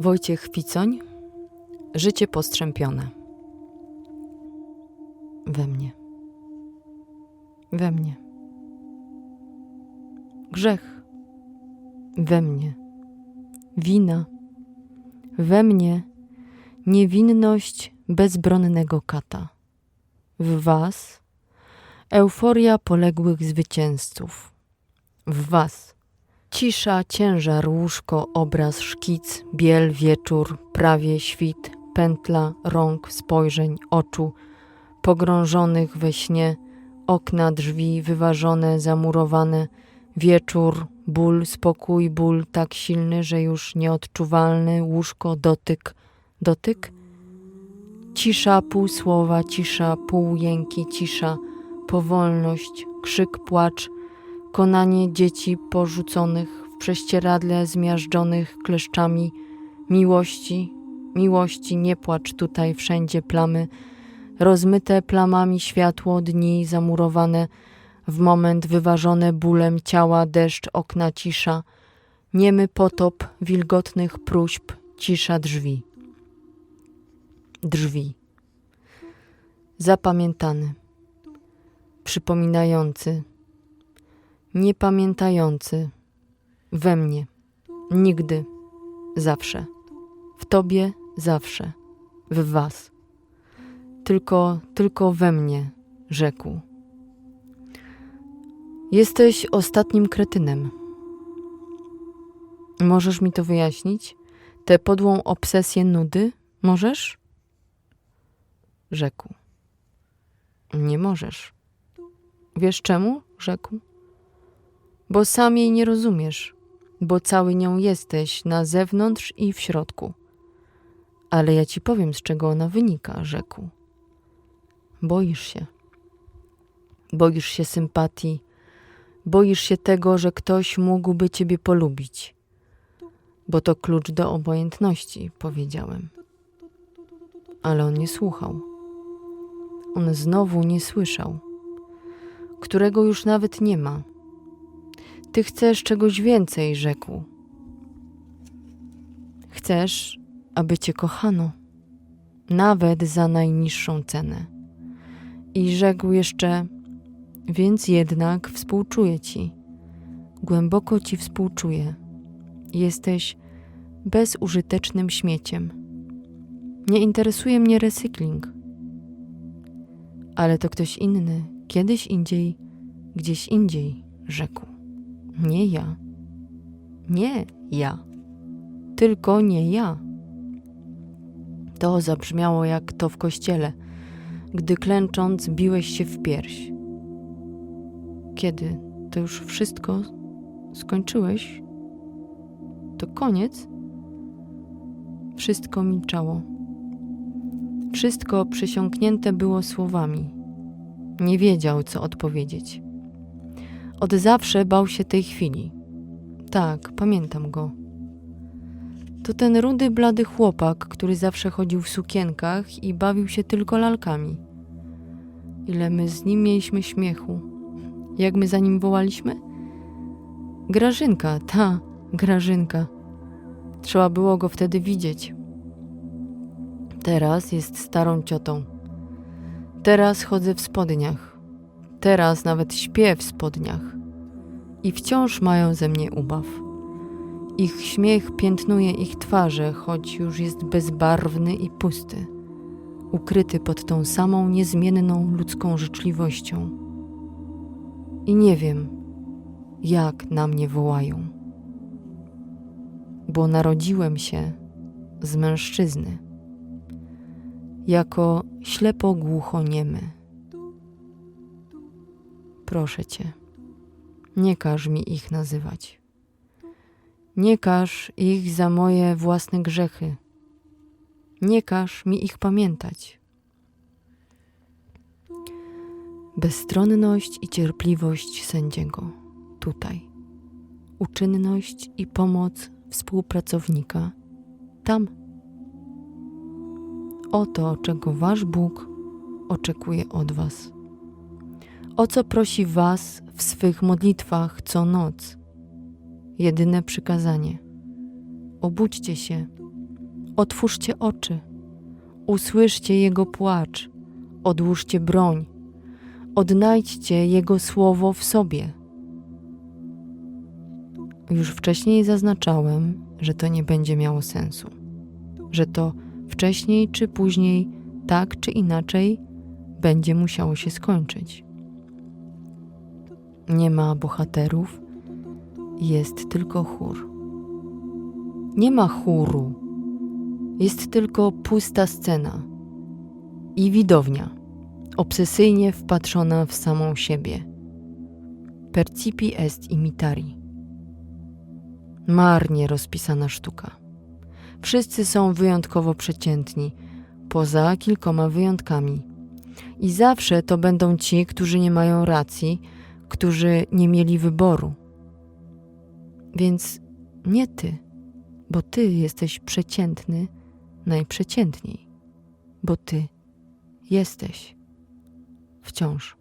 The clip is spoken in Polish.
Wojciech Ficoń Życie postrzępione. We mnie. We mnie. Grzech. We mnie. Wina. We mnie. Niewinność bezbronnego kata. W was Euforia poległych zwycięzców. W was Cisza, ciężar, łóżko, obraz, szkic, biel, wieczór, prawie świt, pętla, rąk, spojrzeń, oczu, pogrążonych we śnie, okna, drzwi, wyważone, zamurowane, wieczór, ból, spokój, ból tak silny, że już nieodczuwalny, łóżko, dotyk, dotyk? Cisza, pół słowa, cisza, pół jęki, cisza, powolność, krzyk, płacz, konanie dzieci porzuconych w prześcieradle zmiażdżonych kleszczami. Miłości, miłości, nie płacz tutaj, wszędzie plamy, rozmyte plamami światło dni zamurowane, w moment wyważone bólem ciała, deszcz, okna, cisza, niemy potop wilgotnych próśb, cisza drzwi. Drzwi. Zapamiętany, przypominający, niepamiętający we mnie, nigdy, zawsze, w Tobie zawsze, w Was, tylko, tylko we mnie, rzekł. Jesteś ostatnim kretynem. Możesz mi to wyjaśnić? Tę podłą obsesję nudy? Możesz? Rzekł. Nie możesz. Wiesz czemu? Rzekł bo sam jej nie rozumiesz, bo cały nią jesteś na zewnątrz i w środku. Ale ja ci powiem, z czego ona wynika, rzekł. Boisz się. Boisz się sympatii, boisz się tego, że ktoś mógłby ciebie polubić, bo to klucz do obojętności, powiedziałem. Ale on nie słuchał. On znowu nie słyszał, którego już nawet nie ma ty chcesz czegoś więcej, rzekł. Chcesz, aby cię kochano, nawet za najniższą cenę. I rzekł jeszcze, więc jednak współczuję ci, głęboko ci współczuję. Jesteś bezużytecznym śmieciem. Nie interesuje mnie recykling. Ale to ktoś inny, kiedyś indziej, gdzieś indziej, rzekł. Nie ja. Nie ja. Tylko nie ja. To zabrzmiało jak to w kościele, gdy klęcząc biłeś się w pierś. Kiedy to już wszystko skończyłeś? To koniec? Wszystko milczało. Wszystko przysiągnięte było słowami. Nie wiedział, co odpowiedzieć. Od zawsze bał się tej chwili. Tak, pamiętam go. To ten rudy, blady chłopak, który zawsze chodził w sukienkach i bawił się tylko lalkami. Ile my z nim mieliśmy śmiechu. Jak my za nim wołaliśmy? Grażynka, ta, Grażynka. Trzeba było go wtedy widzieć. Teraz jest starą ciotą. Teraz chodzę w spodniach. Teraz nawet śpię w spodniach. I wciąż mają ze mnie ubaw. Ich śmiech piętnuje ich twarze, choć już jest bezbarwny i pusty, ukryty pod tą samą niezmienną ludzką życzliwością. I nie wiem, jak na mnie wołają, bo narodziłem się z mężczyzny, jako ślepo-głucho-niemy. Proszę cię, nie każ mi ich nazywać. Nie każ ich za moje własne grzechy. Nie każ mi ich pamiętać. Bezstronność i cierpliwość sędziego tutaj. Uczynność i pomoc współpracownika tam. Oto, czego Wasz Bóg oczekuje od Was o co prosi Was w swych modlitwach co noc. Jedyne przykazanie: obudźcie się, Otwórzcie oczy, usłyszcie Jego płacz, odłóżcie broń, odnajdźcie Jego słowo w sobie. Już wcześniej zaznaczałem, że to nie będzie miało sensu, że to wcześniej czy później, tak czy inaczej, będzie musiało się skończyć. Nie ma bohaterów, jest tylko chór. Nie ma chóru, jest tylko pusta scena i widownia, obsesyjnie wpatrzona w samą siebie. Percipi est imitari. Marnie rozpisana sztuka. Wszyscy są wyjątkowo przeciętni, poza kilkoma wyjątkami. I zawsze to będą ci, którzy nie mają racji, którzy nie mieli wyboru. Więc nie ty, bo ty jesteś przeciętny najprzeciętniej, bo ty jesteś wciąż.